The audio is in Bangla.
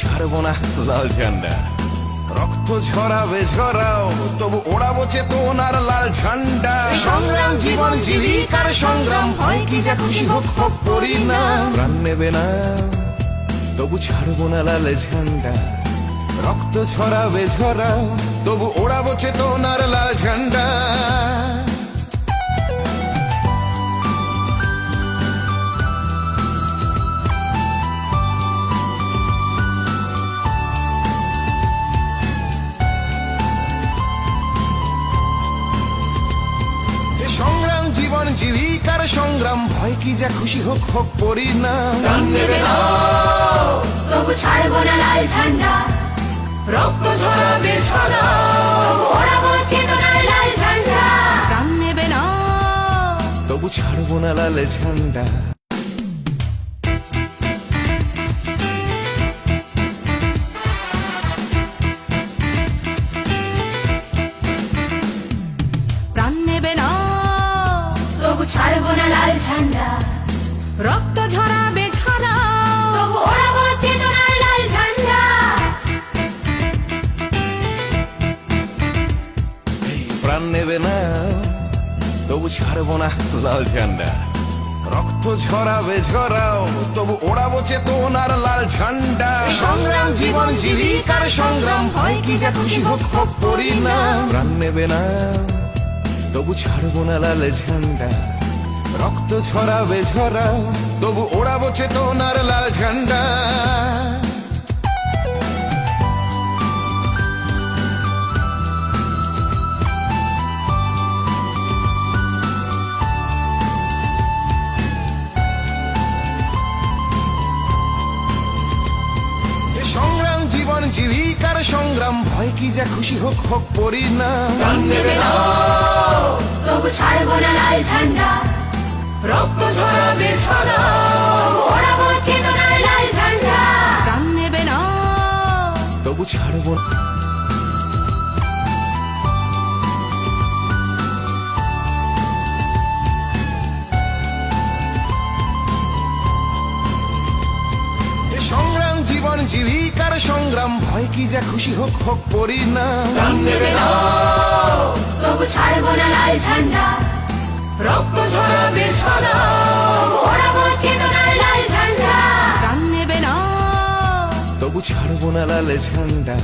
ছাড়বো না লাল ঝান্ডা। রক্ত ঝরাবে ঝরাও তবু ওড়াবো চেতনার লাল ঝান্ডা। সংগ্রাম জীবন জীবিকার সংগ্রাম হয় কি যা খুশি হোক হোক করি না প্রাণ নেবে না তবু ছাড়বো না লাল ঝান্ডা। রক্ত ঝরাবে ঝরাও তবু ওড়াবো চেতনার লাল ঝান্ডা। জীবিকার সংগ্রাম ভয় কি যা খুশি হোক হোক করি না। তবু ছাড়বো না লাল ঝান্ডা। রক্ত ঝরাবে ঝরা তবু ওড়াবো চেতনার লাল ঝান্ডা। প্রাণ নেবে না। তবু ছাড়বো না লাল ঝান্ডা। তবু ছাড়বো না লাল ঝান্ডা। রক্ত ঝরাবে ঝরা তবু ওড়াবো চেতনার লাল ঝান্ডা। প্রাণ নেবে না তবু ছাড়বো না লাল ঝান্ডা। রক্ত ঝরাবে ঝরাও তবু ওড়াবো চেতনার লাল ঝান্ডা। সংগ্রাম জীবন জীবিকার সংগ্রাম হয় কি যা খুশি হোক হোক করি না প্রাণ নেবে না তবু ছাড়বো না লাল ঝান্ডা, রক্ত ঝরাবে ঝরাও তবু ওড়াবো চেতনার লাল ঝান্ডা। জীবিকার সংগ্রাম, ভয় কি যা খুশি হোক হোক করি না। ছাড়বো না লাল ঝান্ডা। রক্ত ঝরাবে ঝরা। ওড়াবো চেতনার লাল ঝান্ডা। প্রাণ নেবে না। তবু ছাড়বো না। সংগ্রাম জীবন জীবিকার সংগ্রাম। ভয় কি যা খুশি হোক হোক করি নেবে না। তবু ছাড়বো না লাল ঝান্ডা রক্ত ঝরাবে চেতনার লাল ঝান্ডা। প্রাণ নেবে না। তবু ছাড়বো না লাল ঝান্ডা।